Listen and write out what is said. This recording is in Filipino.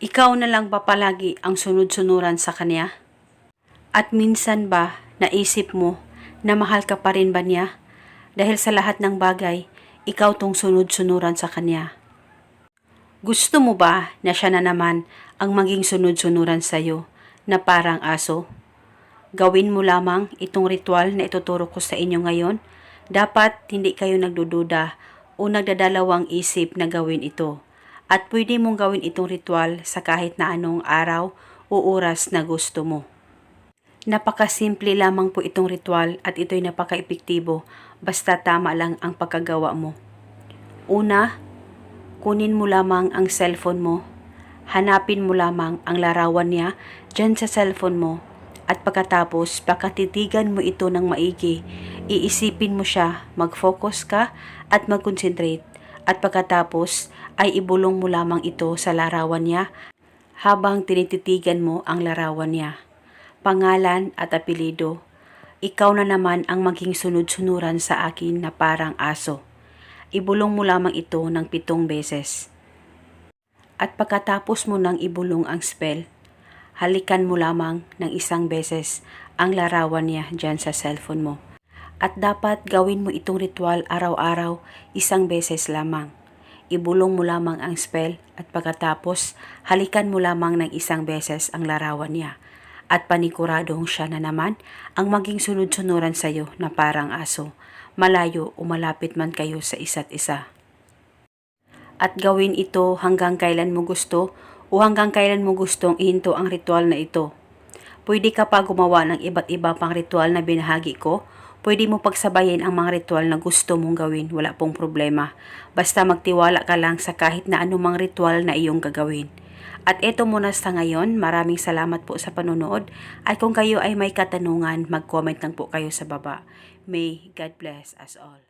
Ikaw na lang ba palagi ang sunod-sunuran sa kanya? At minsan ba naisip mo na mahal ka pa rin ba niya? Dahil sa lahat ng bagay, ikaw tong sunod-sunuran sa kanya. Gusto mo ba na siya na naman ang maging sunod-sunuran sa'yo na parang aso? Gawin mo lamang itong ritual na ituturo ko sa inyo ngayon. Dapat hindi kayo nagdududa o nagdadalawang isip na gawin ito. At pwede mong gawin itong ritual sa kahit na anong araw o oras na gusto mo. Napakasimple lamang po itong ritual at ito'y napaka-epektibo basta tama lang ang pagkagawa mo. Una, kunin mo lamang ang cellphone mo. Hanapin mo lamang ang larawan niya dyan sa cellphone mo at pagkatapos pakatitigan mo ito ng maigi. Iisipin mo siya, mag-focus ka at mag-concentrate at pagkatapos ay ibulong mo lamang ito sa larawan niya habang tinititigan mo ang larawan niya. Pangalan at apelido. Ikaw na naman ang maging sunod-sunuran sa akin na parang aso. Ibulong mo lamang ito ng pitong beses. At pagkatapos mo nang ibulong ang spell, halikan mo lamang ng isang beses ang larawan niya dyan sa cellphone mo. At dapat gawin mo itong ritual araw-araw isang beses lamang. Ibulong mo lamang ang spell at pagkatapos halikan mo lamang ng isang beses ang larawan niya. At paniguradong siya na naman ang maging sunod-sunuran sa iyo na parang aso, malayo o malapit man kayo sa isa't isa. At gawin ito hanggang kailan mo gusto o hanggang kailan mo gustong ihinto ang ritual na ito. Pwede ka pa gumawa ng iba't iba pang ritual na binahagi ko Pwede mo pagsabayin ang mga ritual na gusto mong gawin, wala pong problema. Basta magtiwala ka lang sa kahit na anumang ritual na iyong gagawin. At eto muna sa ngayon, maraming salamat po sa panonood. At kung kayo ay may katanungan, mag-comment lang po kayo sa baba. May God bless us all.